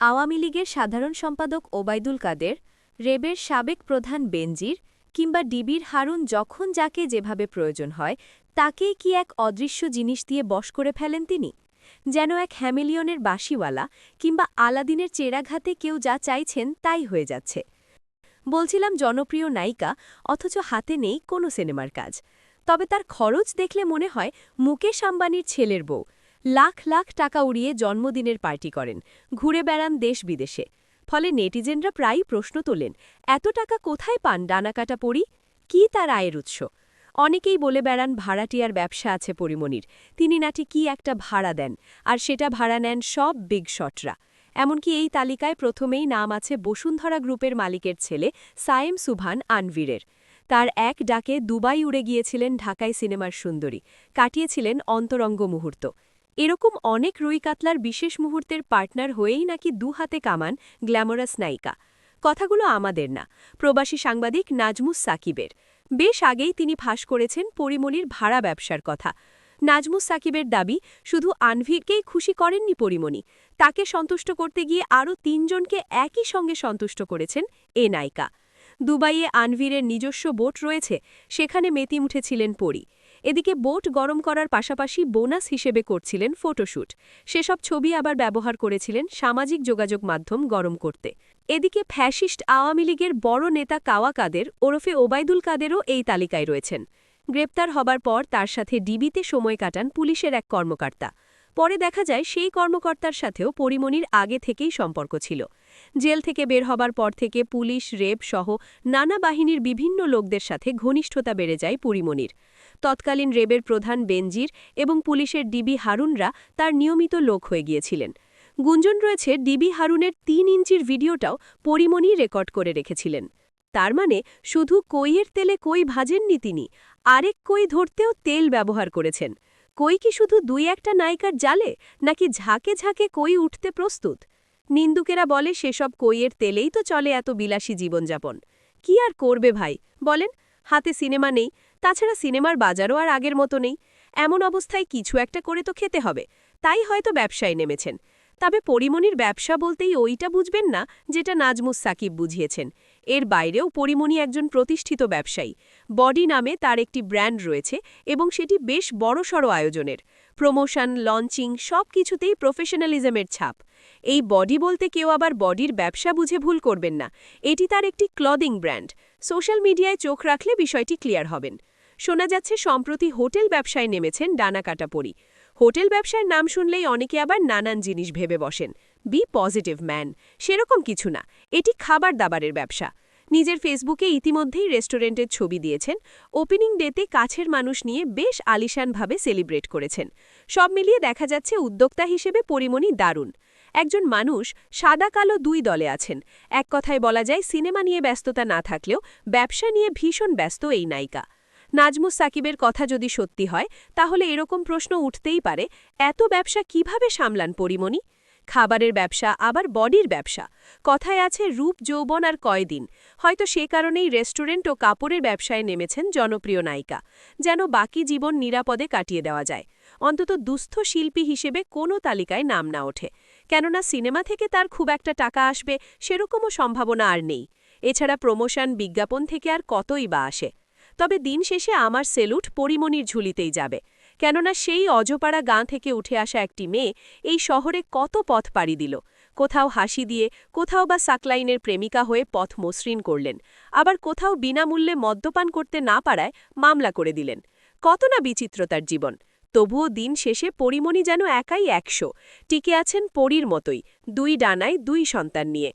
আওয়ামী লীগের সাধারণ সম্পাদক ওবায়দুল কাদের, রেবের সাবেক প্রধান বেনজির কিংবা ডিবির হারুন যখন যাকে যেভাবে প্রয়োজন হয়, তাকেই কি এক অদৃশ্য জিনিস দিয়ে বশ করে ফেলেন তিনি? যেন এক হ্যামিলিয়নের বাসিওয়ালা কিংবা আলাদিনের চেরাঘাতে কেউ যা চাইছেন তাই হয়ে যাচ্ছে। বলছিলাম জনপ্রিয় নায়িকা, অথচ হাতে নেই কোনো সিনেমার কাজ। তবে তার খরচ দেখলে মনে হয় মুকেশ আম্বানির ছেলের বউ। লাখ লাখ টাকা উড়িয়ে জন্মদিনের পার্টি করেন। ঘুরে বেড়ান দেশ বিদেশে। ফলে নেটিজেনরা প্রায়ই প্রশ্ন তোলেন, এত টাকা কোথায় পান ডানাকাটা পড়ি কি তার আয়ের উৎস? অনেকেই বলে বেড়ান, ভাড়াটিয়ার ব্যবসা আছে পরিমণির তিনি নাটি কি একটা ভাড়া দেন, আর সেটা ভাড়া নেন সব বিগ শটরা। এমনকি এই তালিকায় প্রথমেই নাম আছে বসুন্ধরা গ্রুপের মালিকের ছেলে সায়েম সুভান আনভীরের। তার এক ডাকে দুবাই উড়ে গিয়েছিলেন ঢাকায় সিনেমার সুন্দরী। কাটিয়েছিলেন অন্তরঙ্গ মুহূর্ত। এরকম অনেক রুই কাতলার বিশেষ মুহূর্তের পার্টনার হয়েই নাকি দু হাতে কামান গ্ল্যামরাস নায়িকা। কথাগুলো আমাদের না, প্রবাসী সাংবাদিক নাজমুস সাকিবের। বেশ আগেই তিনি ফাঁস করেছেন পরিমণির ভাড়া ব্যবসার কথা। নাজমুস সাকিবের দাবি, শুধু আনভিরকেই খুশি করেননি পরিমণি তাকে সন্তুষ্ট করতে গিয়ে আরও তিনজনকে একই সঙ্গে সন্তুষ্ট করেছেন এ নায়িকা। দুবাইয়ে আনভিরের নিজস্ব বোট রয়েছে, সেখানে মেতি উঠেছিলেন পরি। এদিকে বোট গরম করার পাশাপাশি বোনাস হিসেবে করছিলেন ফটোশ্যুট সেসব ছবি আবার ব্যবহার করেছিলেন সামাজিক যোগাযোগ মাধ্যম গরম করতে। এদিকে ফ্যাসিস্ট আওয়ামী লীগের বড় নেতা কাওয়া কাদের ওরফে ওবায়দুল কাদেরও এই তালিকায় রয়েছেন। গ্রেপ্তার হবার পর তার সাথে ডিবিতে সময় কাটান পুলিশের এক কর্মকর্তা। পরে দেখা যায় সেই কর্মকর্তার সাথেও পরিমণির আগে থেকেই সম্পর্ক ছিল। জেল থেকে বের হবার পর থেকে পুলিশ, রেপ সহ নানা বাহিনীর বিভিন্ন লোকদের সাথে ঘনিষ্ঠতা বেড়ে যায় পরিমণির তৎকালীন রেবের প্রধান বেনজির এবং পুলিশের ডিবি হারুনরা তার নিয়মিত লোক হয়ে গিয়েছিলেন। গুঞ্জন রয়েছে ডিবি হারুনের তিন ইঞ্চির ভিডিওটাও পরিমণি রেকর্ড করে রেখেছিলেন। তার মানে শুধু কইয়ের তেলে কই ভাজেননি তিনি, আরেক কই ধরতেও তেল ব্যবহার করেছেন। কই কি শুধু দুই একটা নায়িকার জালে, নাকি ঝাঁকে ঝাঁকে কই উঠতে প্রস্তুত? নিন্দুকেরা বলে, সেসব কইয়ের তেলেই তো চলে এত বিলাসী জীবনযাপন। কি আর করবে ভাই? বলেন, হাতে সিনেমা নেই, তাছাড়া সিনেমার বাজারও আর আগের মতো নেই। এমন অবস্থায় কিছু একটা করে তো খেতে হবে। তাই হয়তো ব্যবসায় নেমেছেন। তবে পরিমণির ব্যবসা বলতেই ওইটা বুঝবেন না যেটা নাজমুস সাকিব বুঝিয়েছেন। এর বাইরেও পরিমণি একজন প্রতিষ্ঠিত ব্যবসায়ী। বডি নামে তার একটি ব্র্যান্ড রয়েছে এবং সেটি বেশ বড়সড় আয়োজনের। প্রমোশন, লঞ্চিং সব কিছুতেই প্রফেশনালিজমের ছাপ। এই বডি বলতে কেউ আবার বডির ব্যবসা বুঝে ভুল করবেন না। এটি তার একটি ক্লদিং ব্র্যান্ড। সোশ্যাল মিডিয়ায় চোখ রাখলে বিষয়টি ক্লিয়ার হবেন। শোনা যাচ্ছে, সম্প্রতি হোটেল ব্যবসায় নেমেছেন ডানা কাটাপড়ি হোটেল ব্যবসার নাম শুনলেই অনেকে আবার নানান জিনিস ভেবে বসেন। Be positive man. সেরকম কিছু না। এটি খাবার দাবারের ব্যবসা। নিজের ফেসবুকে ইতিমধ্যেই রেস্টুরেন্টের ছবি দিয়েছেন। ওপেনিং ডেতে কাছের মানুষ নিয়ে বেশ আলিশানভাবে সেলিব্রেট করেছেন। সব মিলিয়ে দেখা যাচ্ছে উদ্যোক্তা হিসেবে পরিমণি দারুণ। একজন মানুষ সাদা কালো দুই দলে আছেন। এক কথায় বলা যায়, সিনেমা নিয়ে ব্যস্ততা না থাকলেও ব্যবসা নিয়ে ভীষণ ব্যস্ত এই নায়িকা। নাজমুস সাকিবের কথা যদি সত্যি হয়, তাহলে এরকম প্রশ্ন উঠতেই পারে, এত ব্যবসা কীভাবে সামলান পরিমণি? খাবারের ব্যবসা, আবার বডির ব্যবসা? কথায় আছে রূপ, যৌবন আর কয়দিন। হয়তো সে কারণেই রেস্টুরেন্ট ও কাপড়ের ব্যবসায় নেমেছেন জনপ্রিয় নায়িকা, যেন বাকি জীবন নিরাপদে কাটিয়ে দেওয়া যায়। অন্তত দুস্থ শিল্পী হিসেবে কোনো তালিকায় নাম না ওঠে। কেননা সিনেমা থেকে তার খুব একটা টাকা আসবে, সেরকমও সম্ভাবনা আর নেই। এছাড়া প্রমোশন, বিজ্ঞাপন থেকে আর কতই বা আসে। তবে দিন শেষে আমার সেলুট পরিমণির ঝুলিতেই যাবে। কেননা সেই অজপাড়া গাঁ থেকে উঠে আসা একটি মেয়ে এই শহরে কত পথ পাড়ি দিল। কোথাও হাসি দিয়ে, কোথাও বা সাকলাইনের প্রেমিকা হয়ে পথ মসৃণ করলেন। আবার কোথাও বিনামূল্যে মদ্যপান করতে না পারায় মামলা করে দিলেন। কত না বিচিত্রতার জীবন। তবুও দিন শেষে পরিমণি যেন একাই একশো। টিকে আছেন পরীর মতোই, দুই ডানায় দুই সন্তান নিয়ে।